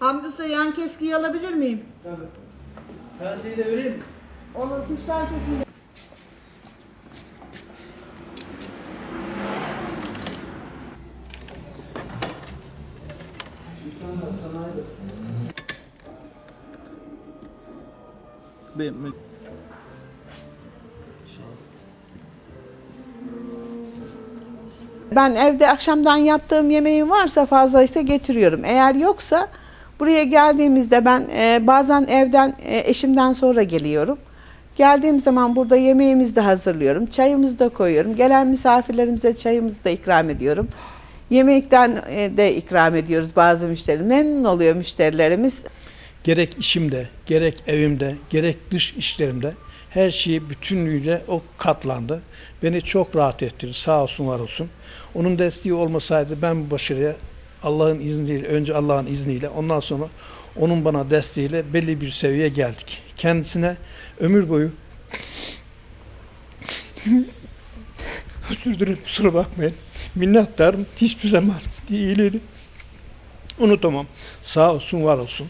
Hamdi Usta yan keskiyi alabilir miyim? Tabii. Kaseyi de vereyim mi? Olur kuşlar sesini. İnsanlar sanayide. Ben, ben. Ben evde akşamdan yaptığım yemeğim varsa fazlaysa getiriyorum. Eğer yoksa buraya geldiğimizde ben e, bazen evden e, eşimden sonra geliyorum. Geldiğim zaman burada yemeğimizi de hazırlıyorum. Çayımızı da koyuyorum. Gelen misafirlerimize çayımızı da ikram ediyorum. Yemekten e, de ikram ediyoruz bazı müşteri. Memnun oluyor müşterilerimiz. Gerek işimde, gerek evimde, gerek dış işlerimde her şeyi bütünlüğüyle o katlandı. Beni çok rahat ettirdi. Sağ olsun, var olsun. Onun desteği olmasaydı ben bu başarıya Allah'ın izniyle, önce Allah'ın izniyle, ondan sonra onun bana desteğiyle belli bir seviyeye geldik. Kendisine ömür boyu özür dilerim kusura bakmayın. Minnettarım hiçbir zaman iyiliğini unutamam. Sağ olsun var olsun.